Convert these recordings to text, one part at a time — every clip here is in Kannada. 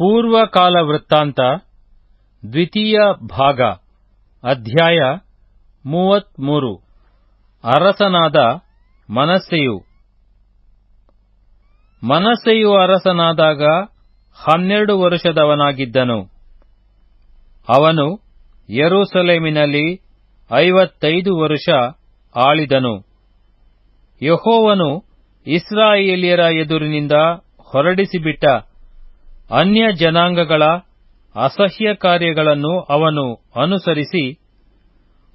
ಪೂರ್ವಕಾಲ ವೃತ್ತಾಂತ, ದ್ವಿತೀಯ ಭಾಗ, ಅಧ್ಯಾಯ ಮೂವತ್ಮೂರು. ಅರಸನಾದ ಮನಸ್ಸೆಯು. ಮನಸ್ಸೆಯು ಅರಸನಾದಾಗ ಹನ್ನೆರಡು ವರ್ಷದವನಾಗಿದ್ದನು. ಅವನು ಯರೂಸಲೇಮಿನಲ್ಲಿ ಐವತ್ತೈದು ವರುಷ ಆಳಿದನು. ಯೆಹೋವನು ಇಸ್ರಾಯೇಲಿಯರ ಎದುರಿನಿಂದ ಹೊರಡಿಸಿಬಿಟ್ಟ ಅನ್ಯ ಜನಾಂಗಗಳ ಅಸಹ್ಯ ಕಾರ್ಯಗಳನ್ನು ಅವನು ಅನುಸರಿಸಿ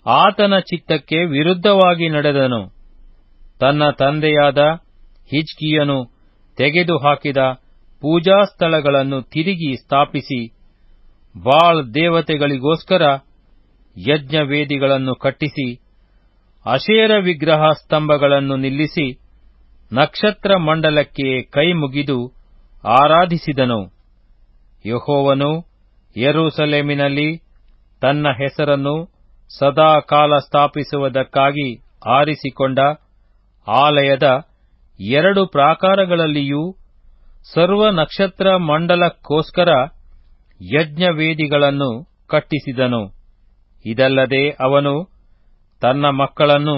ಆತನ ಚಿತ್ತಕ್ಕೆ ವಿರುದ್ಧವಾಗಿ ನಡೆದನು. ತನ್ನ ತಂದೆಯಾದ ಹಿಜ್ಕಿಯನು ತೆಗೆದುಹಾಕಿದ ಪೂಜಾ ಸ್ಥಳಗಳನ್ನು ತಿರುಗಿ ಸ್ಥಾಪಿಸಿ ಬಾಳ್ ದೇವತೆಗಳಿಗೋಸ್ಕರ ಯಜ್ಞವೇದಿಗಳನ್ನು ಕಟ್ಟಿಸಿ ಅಶೇರ ವಿಗ್ರಹ ಸ್ತಂಭಗಳನ್ನು ನಿಲ್ಲಿಸಿ ನಕ್ಷತ್ರ ಮಂಡಲಕ್ಕೆ ಕೈಮುಗಿದು ಆರಾಧಿಸಿದನು. ಯೆಹೋವನು ಯೆರೂಸಲೇಮಿನಲ್ಲಿ ತನ್ನ ಹೆಸರನ್ನು ಸದಾಕಾಲ ಸ್ಥಾಪಿಸುವುದಕ್ಕಾಗಿ ಆರಿಸಿಕೊಂಡ ಆಲಯದ ಎರಡು ಪ್ರಾಕಾರಗಳಲ್ಲಿಯೂ ಸರ್ವ ನಕ್ಷತ್ರ ಮಂಡಲಕ್ಕೋಸ್ಕರ ಯಜ್ಞವೇದಿಗಳನ್ನು ಕಟ್ಟಿಸಿದನು. ಇದಲ್ಲದೆ ಅವನು ತನ್ನ ಮಕ್ಕಳನ್ನು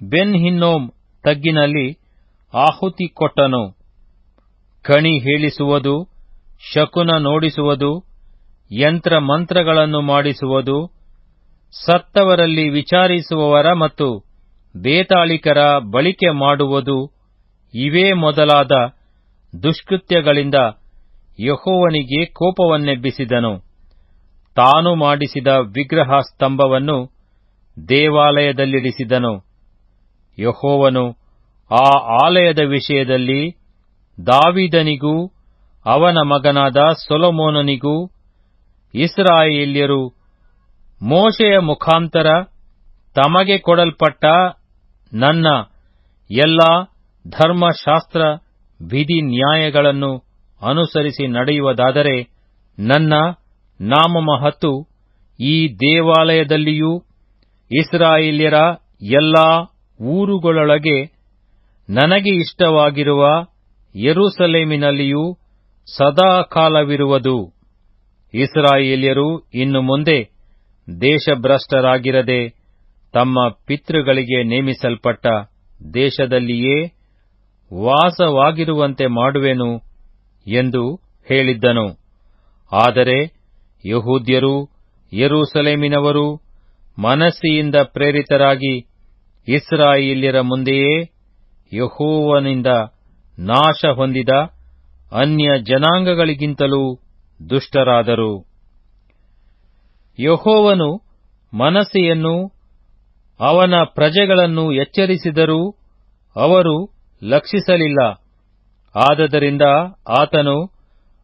ಬೆನ್ ಹಿನ್ನೋಮ್ ತಗ್ಗಿನಲ್ಲಿ ಆಹುತಿ ಕೊಟ್ಟನು. ಕಣಿ ಹೇಳಿಸುವುದು ಶಕುನ ನೋಡಿಸುವುದು ಯಂತ್ರ ಮಂತ್ರಗಳನ್ನು ಮಾಡಿಸುವುದು, ಸತ್ತವರಲ್ಲಿ ವಿಚಾರಿಸುವವರ ಮತ್ತು ಬೇತಾಳಿಕರ ಬಳಿಕೆ ಮಾಡುವುದು, ಇವೇ ಮೊದಲಾದ ದುಷ್ಕೃತ್ಯಗಳಿಂದ ಯಹೋವನಿಗೆ ಕೋಪವನ್ನೆಬ್ಬಿಸಿದನು. ತಾನು ಮಾಡಿಸಿದ ವಿಗ್ರಹ ಸ್ತಂಭವನ್ನು ದೇವಾಲಯದಲ್ಲಿರಿಸಿದನು. ಯಹೋವನು ಆ ಆಲಯದ ವಿಷಯದಲ್ಲಿ ದಾವಿದನಿಗೂ ಅವನ ಮಗನಾದ ಸೊಲೊಮೋನನಿಗೂ ಇಸ್ರಾಯೇಲ್ಯರು ಮೋಶೆಯ ಮುಖಾಂತರ ತಮಗೆ ಕೊಡಲ್ಪಟ್ಟ ನನ್ನ ಎಲ್ಲಾ ಧರ್ಮಶಾಸ್ತ್ರ ವಿಧಿ ನ್ಯಾಯಗಳನ್ನು ಅನುಸರಿಸಿ ನಡೆಯುವುದಾದರೆ ನನ್ನ ನಾಮಮಹತ್ತು ಈ ದೇವಾಲಯದಲ್ಲಿಯೂ ಇಸ್ರಾಯೇಲ್ಯರ ಎಲ್ಲಾ ಊರುಗಳೊಳಗೆ ನನಗೆ ಇಷ್ಟವಾಗಿರುವ ಯೆರೂಸಲೇಮಿನಲ್ಲಿಯೂ ಸದಾ ಕಾಲವಿರುವುದು ಇಸ್ರಾಯೇಲ್ಯರು ಇನ್ನು ಮುಂದೆ ದೇಶಭ್ರಷ್ಟರಾಗಿರದೆ ತಮ್ಮ ಪಿತೃಗಳಿಗೆ ನೇಮಿಸಲ್ಪಟ್ಟ ದೇಶದಲ್ಲಿಯೇ ವಾಸವಾಗಿರುವಂತೆ ಮಾಡುವೆನು ಎಂದು ಹೇಳಿದ್ದನು. ಆದರೆ ಯಹೂದ್ಯರು, ಯರೂಸಲೇಮಿನವರು ಮನಸ್ಸಿಯಿಂದ ಪ್ರೇರಿತರಾಗಿ ಇಸ್ರಾಯೇಲ್ಯರ ಮುಂದೆಯೇ ಯಹೋವನಿಂದ ನಾಶ ಹೊಂದಿದ ಅನ್ಯ ಜನಾಂಗಗಳಿಗಿಂತಲೂ ದುಷ್ಟರಾದರು. ಯಹೋವನು ಮನಸ್ಸೆಯನ್ನು, ಅವನ ಪ್ರಜೆಗಳನ್ನು ಎಚ್ಚರಿಸಿದರೂ ಅವರು ಲಕ್ಷಿಸಲಿಲ್ಲ. ಆದದರಿಂದ ಆತನು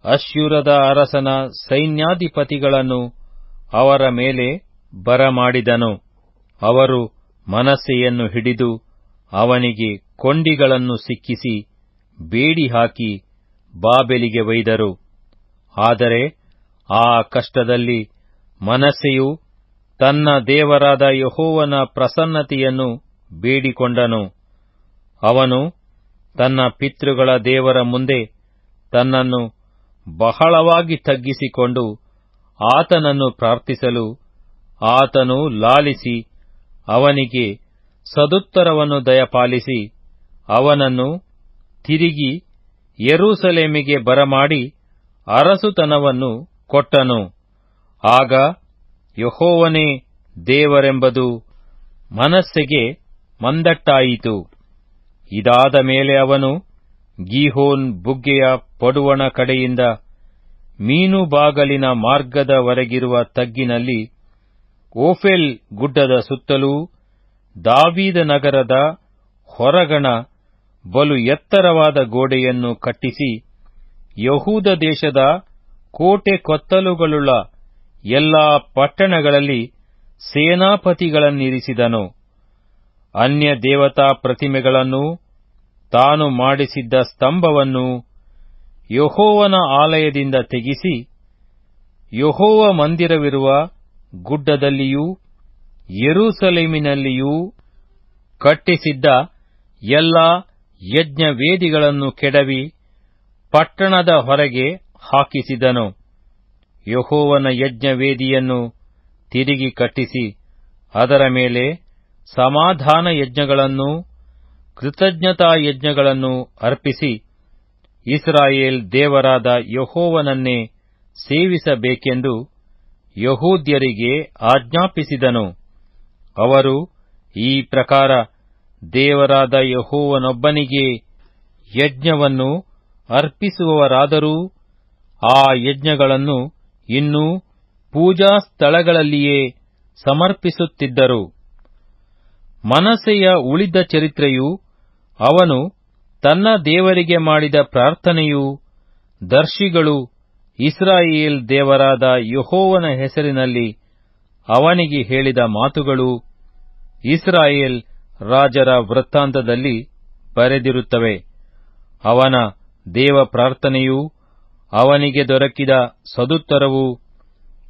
ಅಶ್ಯೂರದ ಅರಸನ ಸೈನ್ಯಾಧಿಪತಿಗಳನ್ನು ಅವರ ಮೇಲೆ ಬರಮಾಡಿದನು. ಅವರು ಮನಸ್ಸೆಯನ್ನು ಹಿಡಿದು ಅವನಿಗೆ ಕೊಂಡಿಗಳನ್ನು ಸಿಕ್ಕಿಸಿ ಬೇಡಿ ಹಾಕಿ ಬಾಬೆಲಿಗೆ ಒಯ್ದರು. ಆದರೆ ಆ ಕಷ್ಟದಲ್ಲಿ ಮನಸ್ಸೆಯು ತನ್ನ ದೇವರಾದ ಯಹೋವನ ಪ್ರಸನ್ನತೆಯನ್ನು ಬೇಡಿಕೊಂಡನು. ಅವನು ತನ್ನ ಪಿತೃಗಳ ದೇವರ ಮುಂದೆ ತನ್ನನ್ನು ಬಹಳವಾಗಿ ತಗ್ಗಿಸಿಕೊಂಡು ಆತನನ್ನು ಪ್ರಾರ್ಥಿಸಲು ಆತನು ಲಾಲಿಸಿ ಅವನಿಗೆ ಸದುತ್ತರವನ್ನು ದಯಪಾಲಿಸಿ ಅವನನ್ನು ತಿರುಗಿ ಯೆರೂಸಲೇಮಿಗೆ ಬರಮಾಡಿ ಅರಸುತನವನ್ನು ಕೊಟ್ಟನು. ಆಗ ಯಹೋವನೇ ದೇವರೆಂಬುದು ಮನಸ್ಸೆಗೆ ಮಂದಟ್ಟಾಯಿತು. ಇದಾದ ಮೇಲೆ ಅವನು ಗೀಹೋನ್ ಬುಗ್ಗೆಯ ಪಡುವಣ ಕಡೆಯಿಂದ ಮೀನು ಬಾಗಲಿನ ಮಾರ್ಗದವರೆಗಿರುವ ತಗ್ಗಿನಲ್ಲಿ ಓಫೆಲ್ ಗುಡ್ಡದ ಸುತ್ತಲೂ ದಾವೀದ ನಗರದ ಹೊರಗಣ ಬಲು ಎತ್ತರವಾದ ಗೋಡೆಯನ್ನು ಕಟ್ಟಿಸಿ ಯಹೂದ ದೇಶದ ಕೋಟೆ ಕೊತ್ತಲುಗಳುಳ್ಳ ಎಲ್ಲಾ ಪಟ್ಟಣಗಳಲ್ಲಿ ಸೇನಾಪತಿಗಳನ್ನಿರಿಸಿದನು. ಅನ್ಯ ದೇವತಾ ಪ್ರತಿಮೆಗಳನ್ನು ತಾನು ಮಾಡಿಸಿದ್ದ ಸ್ತಂಭವನ್ನು ಯಹೋವನ ಆಲಯದಿಂದ ತೆಗೆಸಿ ಯಹೋವ ಮಂದಿರವಿರುವ ಗುಡ್ಡದಲ್ಲಿಯೂ ಯೆರೂಸಲೇಮಿನಲ್ಲಿಯೂ ಕಟ್ಟಿಸಿದ್ದ ಎಲ್ಲಾ ಯಜ್ಞವೇದಿಗಳನ್ನು ಕೆಡವಿ ಪಟ್ಟಣದ ಹೊರಗೆ ಹಾಕಿಸಿದನು. ಯಹೋವನ ಯಜ್ಞವೇದಿಯನ್ನು ತಿರುಗಿ ಕಟ್ಟಿಸಿ, ಅದರ ಮೇಲೆ ಸಮಾಧಾನ ಯಜ್ಞಗಳನ್ನು ಕೃತಜ್ಞತಾ ಯಜ್ಞಗಳನ್ನು ಅರ್ಪಿಸಿ, ಇಸ್ರಾಯೇಲ್ ದೇವರಾದ ಯಹೋವನನ್ನೇ ಸೇವಿಸಬೇಕೆಂದು ಯಹೂದ್ಯರಿಗೆ ಆಜ್ಞಾಪಿಸಿದನು. ಅವರು ಈ ಪ್ರಕಾರ ದೇವರಾದ ಯಹೋವನೊಬ್ಬನಿಗೆ ಯಜ್ಞವನ್ನು ಅರ್ಪಿಸುವವರಾದರೂ ಆ ಯಜ್ಞಗಳನ್ನು ಇನ್ನೂ ಪೂಜಾ ಸ್ಥಳಗಳಲ್ಲಿಯೇ ಸಮರ್ಪಿಸುತ್ತಿದ್ದರು. ಮನಸೆಯ ಉಳಿದ ಚರಿತ್ರೆಯು ಅವನು ತನ್ನ ದೇವರಿಗೆ ಮಾಡಿದ ಪ್ರಾರ್ಥನೆಯು ದರ್ಶಿಗಳು ಇಸ್ರಾಯೇಲ್ ದೇವರಾದ ಯಹೋವನ ಹೆಸರಿನಲ್ಲಿ ಅವನಿಗೆ ಹೇಳಿದ ಮಾತುಗಳು ಇಸ್ರಾಯೇಲ್ ರಾಜರ ವೃತ್ತಾಂತದಲ್ಲಿ ಬರೆದಿರುತ್ತವೆ. ಅವನ ದೇವ ಪ್ರಾರ್ಥನೆಯೂ ಅವನಿಗೆ ದೊರಕಿದ ಸದುತ್ತರವು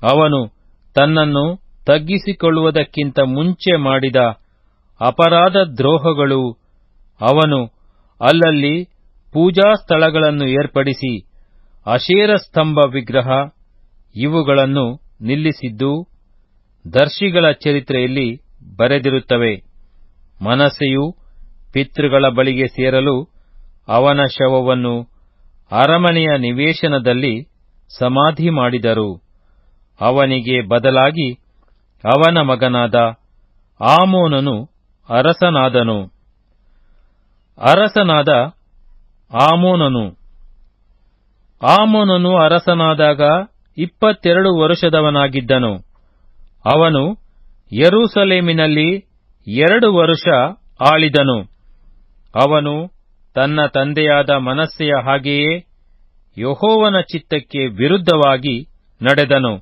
ಅವನು ತನ್ನನ್ನು ತಗ್ಗಿಸಿಕೊಳ್ಳುವುದಕ್ಕಿಂತ ಮುಂಚೆ ಮಾಡಿದ ಅಪರಾಧ ದ್ರೋಹಗಳು ಅವನು ಅಲ್ಲಲ್ಲಿ ಪೂಜಾ ಸ್ಥಳಗಳನ್ನು ಏರ್ಪಡಿಸಿ ಅಶೇರ ಸ್ತಂಭ ವಿಗ್ರಹ ಇವುಗಳನ್ನು ನಿಲ್ಲಿಸಿದ್ದು ದರ್ಶಿಗಳ ಚರಿತ್ರೆಯಲ್ಲಿ ಬರೆದಿರುತ್ತವೆ. ಮನಸ್ಸೆಯು ಪಿತೃಗಳ ಬಳಿಗೆ ಸೇರಲು ಅವನ ಶವವನ್ನು ಅರಮನೆಯ ನಿವೇಶನದಲ್ಲಿ ಸಮಾಧಿ ಮಾಡಿದರು. ಅವನಿಗೆ ಬದಲಾಗಿ ಅವನ ಮಗನಾದ ಆಮೋನನು ಅರಸನಾದನು. ಅರಸನಾದ ಆಮೋನನು. ಆಮೋನನು ಅರಸನಾದಾಗ ಇಪ್ಪತ್ತೆರಡು ವರುಷದವನಾಗಿದ್ದನು. ಅವನು ಯೆರೂಸಲೇಮಿನಲ್ಲಿ ಎರಡು ವರುಷ ಆಳಿದನು. ಅವನು ತನ್ನ ತಂದೆಯಾದ ಮನಸ್ಸೆಯ ಹಾಗೆಯೇ ಯಹೋವನ ಚಿತ್ತಕ್ಕೆ ವಿರುದ್ಧವಾಗಿ ನಡೆದನು.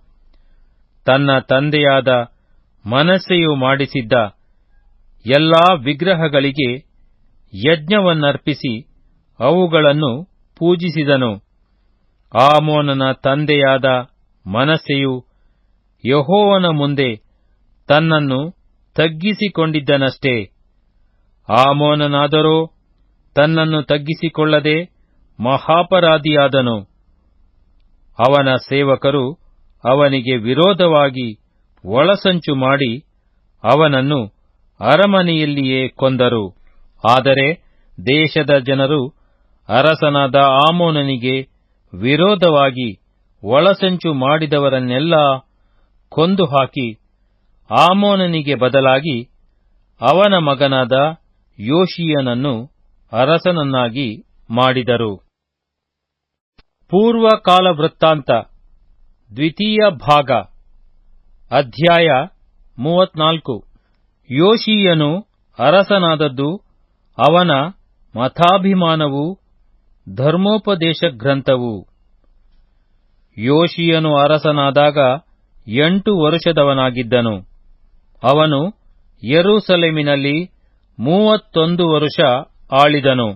ತನ್ನ ತಂದೆಯಾದ ಮನಸ್ಸೆಯು ಮಾಡಿಸಿದ್ದ ಎಲ್ಲಾ ವಿಗ್ರಹಗಳಿಗೆ ಯಜ್ಞವನ್ನರ್ಪಿಸಿ ಅವುಗಳನ್ನು ಪೂಜಿಸಿದನು. ಆಮೋನನ ತಂದೆಯಾದ ಮನಸ್ಸೆಯು ಯಹೋವನ ಮುಂದೆ ತನ್ನನ್ನು ತಗ್ಗಿಸಿಕೊಂಡಿದ್ದನಷ್ಟೇ. ಆಮೋನನಾದರೋ, ತನ್ನನ್ನು ತಗ್ಗಿಸಿಕೊಳ್ಳದೆ ಮಹಾಪರಾಧಿಯಾದನು. ಅವನ ಸೇವಕರು ಅವನಿಗೆ ವಿರೋಧವಾಗಿ ಒಳಸಂಚು ಮಾಡಿ ಅವನನ್ನು ಅರಮನೆಯಲ್ಲಿಯೇ ಕೊಂದರು. ಆದರೆ ದೇಶದ ಜನರು ಅರಸನಾದ ಆಮೋನನಿಗೆ ವಿರೋಧವಾಗಿ ಒಳಸಂಚು ಮಾಡಿದವರನ್ನೆಲ್ಲ ಕೊಂದು ಹಾಕಿ ಆಮೋನನಿಗೆ ಬದಲಾಗಿ ಅವನ ಮಗನಾದ ಯೋಶಿಯನನ್ನು ಅರಸನನ್ನಾಗಿ ಮಾಡಿದರು. ಪೂರ್ವಕಾಲ ವೃತ್ತಾಂತ ದ್ವಿತೀಯ ಭಾಗ, ಅಧ್ಯಾಯ ಮೂವತ್ನಾಲ್ಕು. ಯೋಶಿಯನು ಅರಸನಾದದ್ದು ಅವನ ಮತಾಭಿಮಾನವು ಧರ್ಮೋಪದೇಶ ಗ್ರಂಥವು. ಯೋಶಿಯನು ಅರಸನಾದಾಗ ಎಂಟು ವರುಷದವನಾಗಿದ್ದನು. ಅವನು ಯೆರೂಸಲೇಮಿನಲ್ಲಿ ಮೂವತ್ತೊಂದು ವರುಷ ಆಳಿದನು.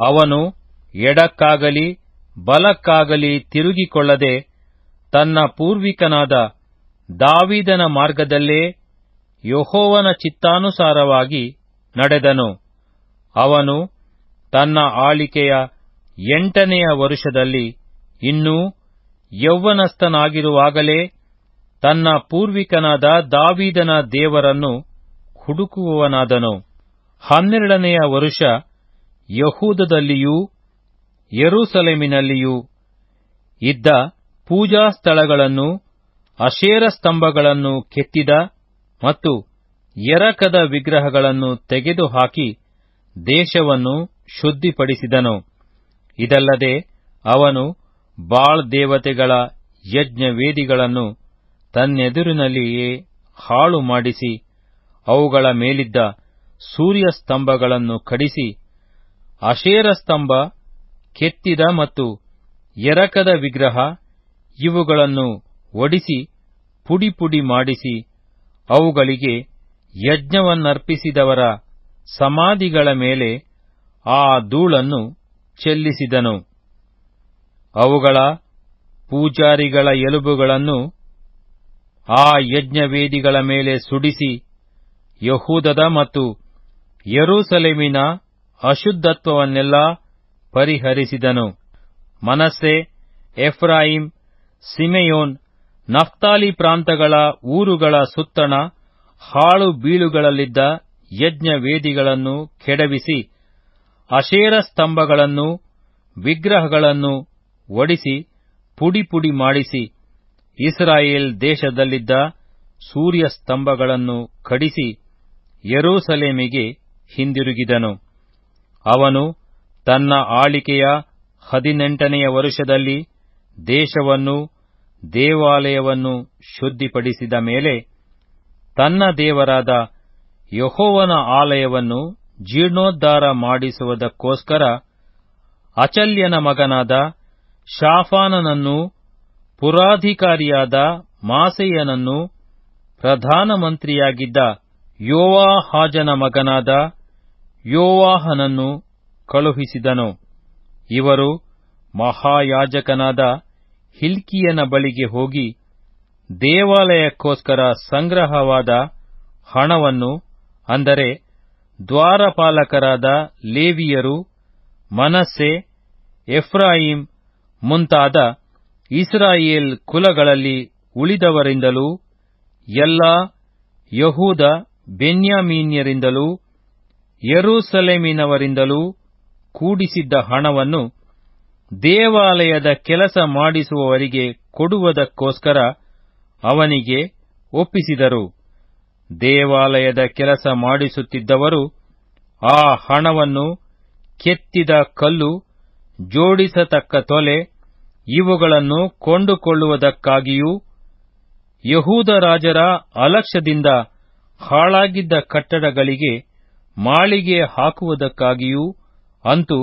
ಅವನು ಎಡಕ್ಕಾಗಲಿ ಬಲಕ್ಕಾಗಲಿ ತಿರುಗಿಕೊಳ್ಳದೆ ತನ್ನ ಪೂರ್ವಿಕನಾದ ದಾವಿದನ ಮಾರ್ಗದಲ್ಲೇ ಯಹೋವನ ಚಿತ್ತಾನುಸಾರವಾಗಿ ನಡೆದನು. ಅವನು ತನ್ನ ಆಳಿಕೆಯ ಎಂಟನೆಯ ವರುಷದಲ್ಲಿ ಇನ್ನೂ ಯೌವನಸ್ಥನಾಗಿರುವಾಗಲೇ ತನ್ನ ಪೂರ್ವಿಕನಾದ ದಾವೀದನ ದೇವರನ್ನು ಹುಡುಕುವವನಾದನು. ಹನ್ನೆರಡನೆಯ ವರುಷ, ಯಹೂದದಲ್ಲಿಯೂ ಯರೂಸಲೇಮಿನಲ್ಲಿಯೂ ಇದ್ದ ಪೂಜಾ ಸ್ಥಳಗಳನ್ನು, ಅಶೇರ ಸ್ತಂಭಗಳನ್ನು ಕೆತ್ತಿದ ಮತ್ತು ಎರಕದ ವಿಗ್ರಹಗಳನ್ನು ತೆಗೆದುಹಾಕಿ ದೇಶವನ್ನು ಶುದ್ಧಿಪಡಿಸಿದನು. ಇದಲ್ಲದೆ ಅವನು ಬಾಳ್ ದೇವತೆಗಳ ಯಜ್ಞವೇದಿಗಳನ್ನು ತನ್ನೆದುರಿನಲ್ಲಿಯೇ ಹಾಳು ಮಾಡಿಸಿ, ಅವುಗಳ ಮೇಲಿದ್ದ ಸೂರ್ಯ ಸ್ತಂಭಗಳನ್ನು ಕಡಿಸಿ, ಅಶೇರ ಸ್ತಂಭ, ಕೆತ್ತಿದ ಮತ್ತು ಎರಕದ ವಿಗ್ರಹ ಇವುಗಳನ್ನು ಒಡಿಸಿ, ಪುಡಿ ಪುಡಿ ಮಾಡಿಸಿ, ಅವುಗಳಿಗೆ ಯಜ್ಞವನ್ನರ್ಪಿಸಿದವರ ಸಮಾಧಿಗಳ ಮೇಲೆ ಆ ಧೂಳನ್ನು ಚೆಲ್ಲಿಸಿದನು. ಅವುಗಳ ಪೂಜಾರಿಗಳ ಎಲುಬುಗಳನ್ನು ಆ ಯಜ್ಞವೇದಿಗಳ ಮೇಲೆ ಸುಡಿಸಿ ಯಹೂದದ ಮತ್ತು ಯರೂಸಲೇಮಿನ ಅಶುದ್ಧತ್ವವನ್ನೆಲ್ಲ ಪರಿಹರಿಸಿದನು. ಮನಸ್ಸೆ ಎಫ್ರಾಯಿಂ ಸಿಮೆಯೋನ್, ನಫ್ತಾಲಿ ಪ್ರಾಂತಗಳ ಊರುಗಳ ಸುತ್ತಣ, ಹಾಳು ಬೀಳುಗಳಲ್ಲಿದ್ದ ಯಜ್ಞವೇದಿಗಳನ್ನು ಕೆಡವಿಸಿ, ಅಶೇರ ಸ್ತಂಭಗಳನ್ನು, ವಿಗ್ರಹಗಳನ್ನು ಒಡಿಸಿ ಪುಡಿ ಪುಡಿ ಮಾಡಿಸಿ ಇಸ್ರಾಯೇಲ್ ದೇಶದಲ್ಲಿದ್ದ ಸೂರ್ಯ ಸ್ತಂಭಗಳನ್ನು ಕಡಿಸಿ ಯೆರೂಸಲೇಮಿಗೆ ಹಿಂದಿರುಗಿದನು. ಅವನು ತನ್ನ ಆಳಿಕೆಯ ಹದಿನೆಂಟನೆಯ ವರುಷದಲ್ಲಿ ದೇಶವನ್ನು, ದೇವಾಲಯವನ್ನು ಶುದ್ಧಿಪಡಿಸಿದ ಮೇಲೆ ತನ್ನ ದೇವರಾದ ಯಹೋವನ ಆಲಯವನ್ನು ಜೀರ್ಣೋದ್ಧಾರ ಮಾಡಿಸುವುದಕ್ಕೋಸ್ಕರ ಅಚಲ್ಯನ ಮಗನಾದ ಶಾಫಾನನನ್ನು ಪುರಾಧಿಕಾರಿಯಾದ ಮಾಸೆಯನನ್ನು ಪ್ರಧಾನಮಂತ್ರಿಯಾಗಿದ್ದ ಯೋವಾಹಾಜನ ಮಗನಾದ ಯೋವಾಹನನ್ನು ಕಳುಹಿಸಿದನು. ಇವರು ಮಹಾಯಾಜಕನಾದ ಹಿಲ್ಕಿಯನ ಬಳಿಗೆ ಹೋಗಿ ದೇವಾಲಯಕ್ಕೋಸ್ಕರ ಸಂಗ್ರಹವಾದ ಹಣವನ್ನು, ಅಂದರೆ ದ್ವಾರಪಾಲಕರಾದ ಲೇವಿಯರು, ಮನಸ್ಸೆ ಎಫ್ರಾಯಿಂ ಮುಂತಾದ ಇಸ್ರಾಯೇಲ್ ಕುಲಗಳಲ್ಲಿ ಉಳಿದವರಿಂದಲೂ, ಎಲ್ಲಾ ಯಹೂದ ಬೆನ್ಯಾಮೀನ್ಯರಿಂದಲೂ, ಯೆರೂಸಲೇಮಿನವರಿಂದಲೂ ಕೂಡಿಸಿದ್ದ ಹಣವನ್ನು ದೇವಾಲಯದ ಕೆಲಸ ಮಾಡಿಸುವವರಿಗೆ ಕೊಡುವುದಕ್ಕೋಸ್ಕರ ಅವನಿಗೆ ಒಪ್ಪಿಸಿದರು. ದೇವಾಲಯದ ಕೆಲಸ ಮಾಡಿಸುತ್ತಿದ್ದವರು ಆ ಹಣವನ್ನು ಕೆತ್ತಿದ ಕಲ್ಲು ಜೋಡಿಸತಕ್ಕ ತೊಲೆ ಇವುಗಳನ್ನು ಕೊಂಡುಕೊಳ್ಳುವುದಕ್ಕಾಗಿಯೂ ಯಹೂದ ರಾಜರ ಅಲಕ್ಷ್ಯದಿಂದ ಹಾಳಾಗಿದ್ದ ಕಟ್ಟಡಗಳಿಗೆ ಮಾಳಿಗೆ ಹಾಕುವುದಕ್ಕಾಗಿಯೂ ಅಂತೂ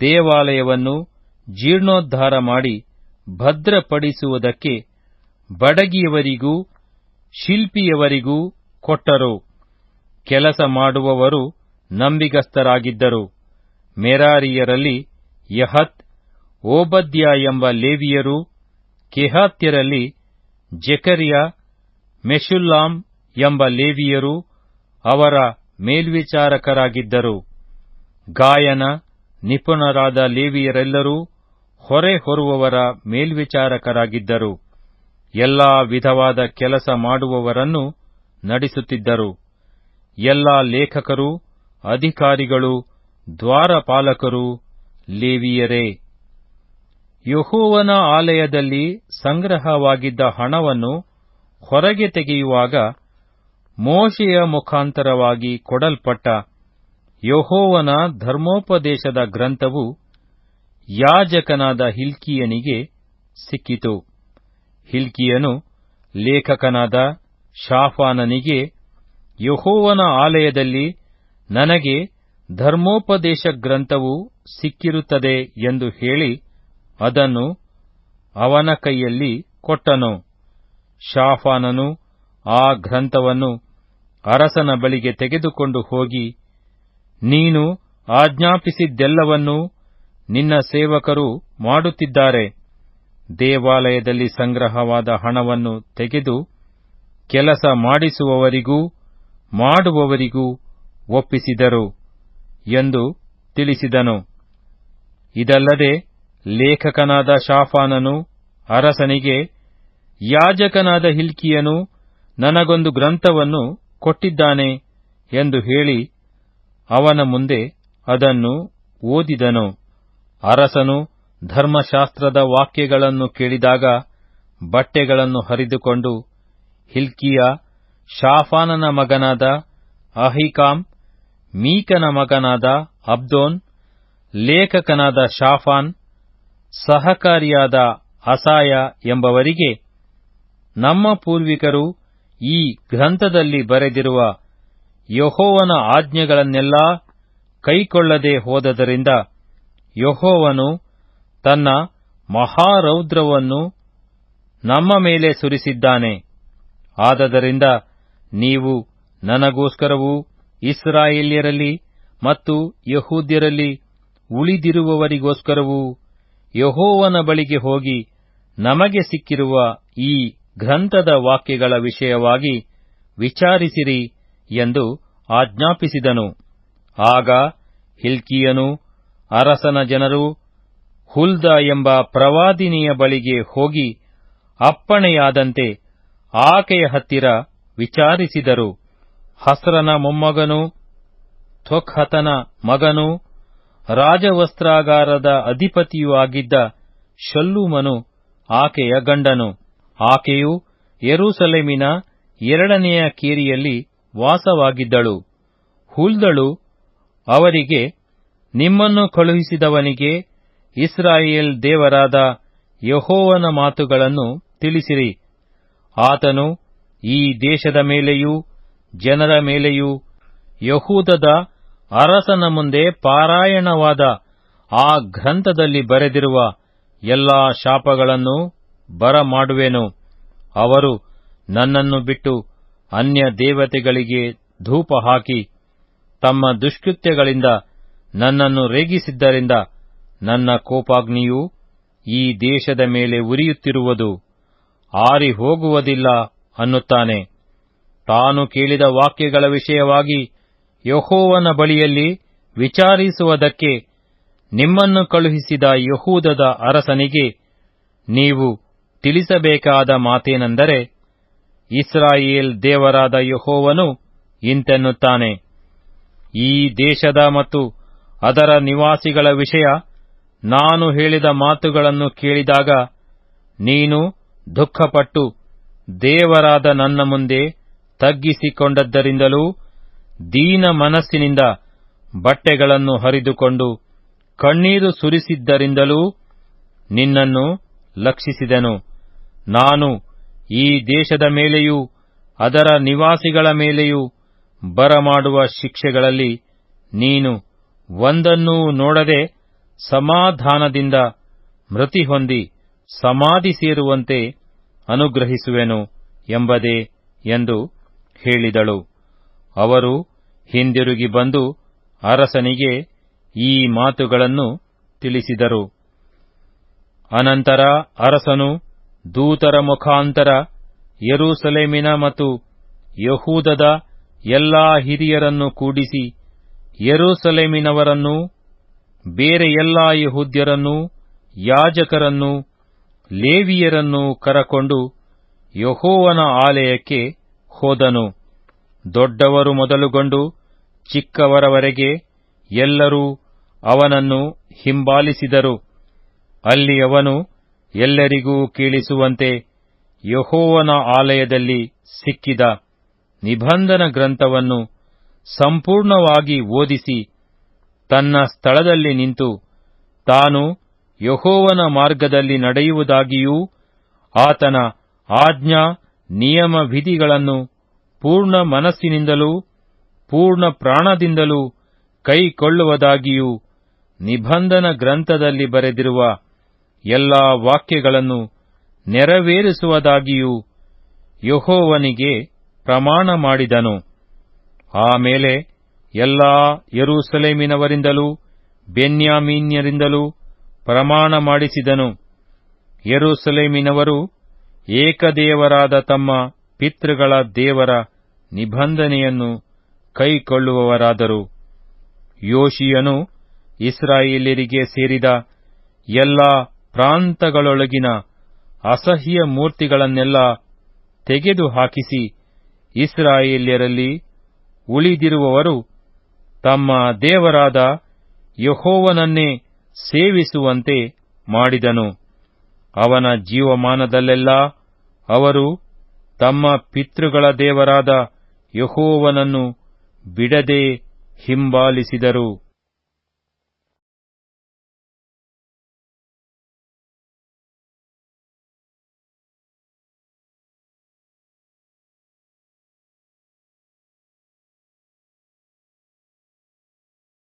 ದೇವಾಲಯವನ್ನು ಜೀರ್ಣೋದ್ಧಾರ ಮಾಡಿ ಭದ್ರಪಡಿಸುವುದಕ್ಕೆ ಬಡಗಿಯವರಿಗೂ ಶಿಲ್ಪಿಯವರಿಗೂ ಕೊಟ್ಟರು. ಕೆಲಸ ಮಾಡುವವರು ನಂಬಿಗಸ್ತರಾಗಿದ್ದರು ಮೆರಾರಿಯರಲ್ಲಿ ಯಹತ್ ಓಬದ್ಯ ಎಂಬ ಲೇವಿಯರು ಕೆಹಾತ್ಯರಲ್ಲಿ ಜೆಕರಿಯ ಮೆಶುಲ್ಲಾಮ್ ಎಂಬ ಲೇವಿಯರು ಅವರ ಮೇಲ್ವಿಚಾರಕರಾಗಿದ್ದರು. ಗಾಯನ, ನಿಪುಣರಾದ ಲೇವಿಯರೆಲ್ಲರೂ ಹೊರೆ ಹೊರುವವರ ಮೇಲ್ವಿಚಾರಕರಾಗಿದ್ದರು. ಎಲ್ಲಾ ವಿಧವಾದ ಕೆಲಸ ಮಾಡುವವರನ್ನು ನಡೆಸುತ್ತಿದ್ದರು. ಎಲ್ಲಾ ಲೇಖಕರು, ಅಧಿಕಾರಿಗಳು, ದ್ವಾರಪಾಲಕರು, ಲೇವಿಯರೇ. ಯಹೋವನ ಆಲಯದಲ್ಲಿ ಸಂಗ್ರಹವಾಗಿದ್ದ ಹಣವನ್ನು ಹೊರಗೆ ತೆಗೆಯುವಾಗ ಮೋಶೆಯ ಮುಖಾಂತರವಾಗಿ ಕೊಡಲ್ಪಟ್ಟ ಯಹೋವನ ಧರ್ಮೋಪದೇಶದ ಗ್ರಂಥವು ಯಾಜಕನಾದ ಹಿಲ್ಕಿಯನಿಗೆ ಸಿಕ್ಕಿತು. ಹಿಲ್ಕಿಯನು ಲೇಖಕನಾದ ಶಾಫಾನನಿಗೆ ಯಹೋವನ ಆಲಯದಲ್ಲಿ ನನಗೆ ಧರ್ಮೋಪದೇಶ ಗ್ರಂಥವು ಸಿಕ್ಕಿರುತ್ತದೆ ಎಂದು ಹೇಳಿ ಅದನ್ನು ಅವನ ಕೈಯಲ್ಲಿ ಕೊಟ್ಟನು. ಶಾಫಾನನು ಆ ಗ್ರಂಥವನ್ನು ಅರಸನ ಬಳಿಗೆ ತೆಗೆದುಕೊಂಡು ಹೋಗಿ, ನೀನು ಆಜ್ಞಾಪಿಸಿದ್ದೆಲ್ಲವನ್ನೂ ನಿನ್ನ ಸೇವಕರು ಮಾಡುತ್ತಿದ್ದಾರೆ. ದೇವಾಲಯದಲ್ಲಿ ಸಂಗ್ರಹವಾದ ಹಣವನ್ನು ತೆಗೆದು ಕೆಲಸ ಮಾಡಿಸುವವರಿಗೂ ಮಾಡುವವರಿಗೂ ಒಪ್ಪಿಸಿದರು ಎಂದು ತಿಳಿಸಿದನು. ಇದಲ್ಲದೆ ಲೇಖಕನಾದ ಶಾಫಾನನು, ಅರಸನಿಗೆ, ಯಾಜಕನಾದ ಹಿಲ್ಕಿಯನು ನನಗೊಂದು ಗ್ರಂಥವನ್ನು ಕೊಟ್ಟಿದ್ದಾನೆ ಎಂದು ಹೇಳಿ ಅವನ ಮುಂದೆ ಅದನ್ನು ಓದಿದನು. ಅರಸನು ಧರ್ಮಶಾಸ್ತ್ರದ ವಾಕ್ಯಗಳನ್ನು ಕೇಳಿದಾಗ ಬಟ್ಟೆಗಳನ್ನು ಹರಿದುಕೊಂಡು ಹಿಲ್ಕಿಯ ಶಾಫಾನನ ಮಗನಾದ ಅಹಿಕಾಮ್, ಮೀಕನ ಮಗನಾದ ಅಬ್ದೋನ್, ಲೇಖಕನಾದ ಶಾಫಾನ್ ಸಹಕಾರಿಯಾದ ಅಸಾಯ ಎಂಬವರಿಗೆ ನಮ್ಮ ಪೂರ್ವಿಕರು ಈ ಗ್ರಂಥದಲ್ಲಿ ಬರೆದಿರುವ ಯಹೋವನ ಆಜ್ಞೆಗಳನ್ನೆಲ್ಲ ಕೈಕೊಳ್ಳದೆ ಹೋದದರಿಂದ ಯಹೋವನು ತನ್ನ ಮಹಾರೌದ್ರವನ್ನು ನಮ್ಮ ಮೇಲೆ ಸುರಿಸಿದ್ದಾನೆ. ಆದದರಿಂದ ನೀವು ನನಗೋಸ್ಕರವೂ ಇಸ್ರಾಯೇಲ್ಯರಲ್ಲಿ ಮತ್ತು ಯಹೂದ್ಯರಲ್ಲಿ ಉಳಿದಿರುವವರಿಗೋಸ್ಕರವೂ ಯಹೋವನ ಬಳಿಗೆ ಹೋಗಿ ನಮಗೆ ಸಿಕ್ಕಿರುವ ಈ ಗ್ರಂಥದ ವಾಕ್ಯಗಳ ವಿಷಯವಾಗಿ ವಿಚಾರಿಸಿರಿ ಎಂದು ಆಜ್ಞಾಪಿಸಿದನು. ಆಗ ಹಿಲ್ಕಿಯನು ಅರಸನ ಜನರು ಹುಲ್ದ ಎಂಬ ಪ್ರವಾದಿನಿಯ ಬಳಿಗೆ ಹೋಗಿ ಅಪ್ಪಣೆಯಾದಂತೆ ಆಕೆಯ ಹತ್ತಿರ ವಿಚಾರಿಸಿದರು. ಹಸ್ರನ ಮೊಮ್ಮಗನು ತ್ವಕ್ಹತನ ಮಗನು ರಾಜವಸ್ತ್ರಾಗಾರದ ಅಧಿಪತಿಯೂ ಆಗಿದ್ದ ಶಲ್ಲೂಮನು ಆಕೆಯ ಗಂಡನು. ಆಕೆಯು ಯೆರೂಸಲೇಮಿನ ಎರಡನೆಯ ಕೇರಿಯಲ್ಲಿ ವಾಸವಾಗಿದ್ದಳು. ಹುಲ್ದಳು ಅವರಿಗೆ, ನಿಮ್ಮನ್ನು ಕಳುಹಿಸಿದವನಿಗೆ ಇಸ್ರಾಯೇಲ್ ದೇವರಾದ ಯಹೋವನ ಮಾತುಗಳನ್ನು ತಿಳಿಸಿರಿ. ಆತನು ಈ ದೇಶದ ಮೇಲೆಯೂ ಜನರ ಮೇಲೆಯೂ ಯಹೂದದ ಅರಸನ ಮುಂದೆ ಪಾರಾಯಣವಾದ ಆ ಗ್ರಂಥದಲ್ಲಿ ಬರೆದಿರುವ ಎಲ್ಲಾ ಶಾಪಗಳನ್ನು ಬರಮಾಡುವೆನು. ಅವರು ನನ್ನನ್ನು ಬಿಟ್ಟು ಅನ್ಯ ದೇವತೆಗಳಿಗೆ ಧೂಪ ಹಾಕಿ ತಮ್ಮ ದುಷ್ಕೃತ್ಯಗಳಿಂದ ನನ್ನನ್ನು ರೇಗಿಸಿದ್ದರಿಂದ ನನ್ನ ಕೋಪಾಗ್ನಿಯು ಈ ದೇಶದ ಮೇಲೆ ಉರಿಯುತ್ತಿರುವುದು. ಆರಿ ಹೋಗುವುದಿಲ್ಲ ಅನ್ನುತ್ತಾನೆ. ತಾನು ಕೇಳಿದ ವಾಕ್ಯಗಳ ವಿಷಯವಾಗಿ ಯಹೋವನ ಬಳಿಯಲ್ಲಿ ವಿಚಾರಿಸುವುದಕ್ಕೆ ನಿಮ್ಮನ್ನು ಕಳುಹಿಸಿದ ಯಹೂದದ ಅರಸನಿಗೆ ನೀವು ತಿಳಿಸಬೇಕಾದ ಮಾತೇನೆಂದರೆ, ಇಸ್ರಾಯೇಲ್ ದೇವರಾದ ಯಹೋವನು ಇಂತೆನ್ನುತ್ತಾನೆ. ಈ ದೇಶದ ಮತ್ತು ಅದರ ನಿವಾಸಿಗಳ ವಿಷಯ ನಾನು ಹೇಳಿದ ಮಾತುಗಳನ್ನು ಕೇಳಿದಾಗ ನೀನು ದುಃಖಪಟ್ಟು ದೇವರಾದ ನನ್ನ ಮುಂದೆ ತಗ್ಗಿಸಿಕೊಂಡದ್ದರಿಂದಲೂ ದೀನ ಮನಸ್ಸಿನಿಂದ ಬಟ್ಟೆಗಳನ್ನು ಹರಿದುಕೊಂಡು ಕಣ್ಣೀರು ಸುರಿಸಿದ್ದರಿಂದಲೂ ನಿನ್ನನ್ನು ಲಕ್ಷಿಸಿದೆನು. ನಾನು ಈ ದೇಶದ ಮೇಲೆಯೂ ಅದರ ನಿವಾಸಿಗಳ ಮೇಲೆಯೂ ಬರಮಾಡುವ ಶಿಕ್ಷೆಗಳಲ್ಲಿ ನೀನು ಒಂದನ್ನೂ ನೋಡದೆ ಸಮಾಧಾನದಿಂದ ಮೃತಿ ಹೊಂದಿ ಸಮಾಧಿ ಸೇರುವಂತೆ ಅನುಗ್ರಹಿಸುವೆನು ಎಂಬುದೇ ಎಂದು ಹೇಳಿದಳು. ಅವರು ಹಿಂದಿರುಗಿ ಬಂದು ಅರಸನಿಗೆ ಈ ಮಾತುಗಳನ್ನು ತಿಳಿಸಿದರು. ಅನಂತರ ಅರಸನು ದೂತರ ಮುಖಾಂತರ ಯೆರೂಸಲೇಮಿನ ಮತ್ತು ಯಹೂದದ ಎಲ್ಲಾ ಹಿರಿಯರನ್ನು ಕೂಡಿಸಿ ಯೆರೂಸಲೇಮಿನವರನ್ನು ಬೇರೆ ಎಲ್ಲಾ ಯಹೂದ್ಯರನ್ನೂ ಯಾಜಕರನ್ನೂ ಲೇವಿಯರನ್ನೂ ಕರಕೊಂಡು ಯಹೋವನ ಆಲಯಕ್ಕೆ ಹೋದನು. ದೊಡ್ಡವರು ಮೊದಲುಗೊಂಡು ಚಿಕ್ಕವರವರೆಗೆ ಎಲ್ಲರೂ ಅವನನ್ನು ಹಿಂಬಾಲಿಸಿದರು. ಅಲ್ಲಿ ಅವನು ಎಲ್ಲರಿಗೂ ಕೇಳಿಸುವಂತೆ ಯಹೋವನ ಆಲಯದಲ್ಲಿ ಸಿಕ್ಕಿದ ನಿಬಂಧನ ಗ್ರಂಥವನ್ನು ಸಂಪೂರ್ಣವಾಗಿ ಓದಿಸಿ ತನ್ನ ಸ್ಥಳದಲ್ಲಿ ನಿಂತು ತಾನು ಯಹೋವನ ಮಾರ್ಗದಲ್ಲಿ ನಡೆಯುವುದಾಗಿಯೂ ಆತನ ಆಜ್ಞಾ ನಿಯಮ ವಿಧಿಗಳನ್ನು ಪೂರ್ಣ ಮನಸ್ಸಿನಿಂದಲೂ, ಪೂರ್ಣ ಪ್ರಾಣದಿಂದಲೂ ಕೈಕೊಳ್ಳುವುದಾಗಿಯೂ ನಿಬಂಧನ ಗ್ರಂಥದಲ್ಲಿ ಬರೆದಿರುವ ಎಲ್ಲಾ ವಾಕ್ಯಗಳನ್ನು ನೆರವೇರಿಸುವುದಾಗಿಯೂ ಯಹೋವನಿಗೆ ಪ್ರಮಾಣ ಮಾಡಿದನು. ಆಮೇಲೆ ಎಲ್ಲಾ ಯರೂಸಲೇಮಿನವರಿಂದಲೂ, ಬೆನ್ಯಾಮೀನ್ಯರಿಂದಲೂ ಪ್ರಮಾಣ ಮಾಡಿಸಿದನು. ಯೆರೂಸಲೇಮಿನವರು ಏಕದೇವರಾದ ತಮ್ಮ ಪಿತೃಗಳ ದೇವರ ನಿಬಂಧನೆಯನ್ನು ಕೈಕೊಳ್ಳುವವರಾದರು. ಯೋಶಿಯನು ಇಸ್ರಾಯೇಲರಿಗೆ ಸೇರಿದ ಎಲ್ಲಾ ಪ್ರಾಂತಗಳೊಳಗಿನ ಅಸಹ್ಯ ಮೂರ್ತಿಗಳನ್ನೆಲ್ಲ ತೆಗೆದುಹಾಕಿಸಿ ಇಸ್ರಾಯೇಲ್ಯರಲ್ಲಿ ಉಳಿದಿರುವವರು ತಮ್ಮ ದೇವರಾದ ಯಹೋವನನ್ನೇ ಸೇವಿಸುವಂತೆ ಮಾಡಿದನು. ಅವನ ಜೀವಮಾನದಲ್ಲೆಲ್ಲಾ ಅವರು ತಮ್ಮ ಪಿತೃಗಳ ದೇವರಾದ ಯಹೋವನನ್ನು ಬಿಡದೆ ಹಿಂಬಾಲಿಸಿದರು.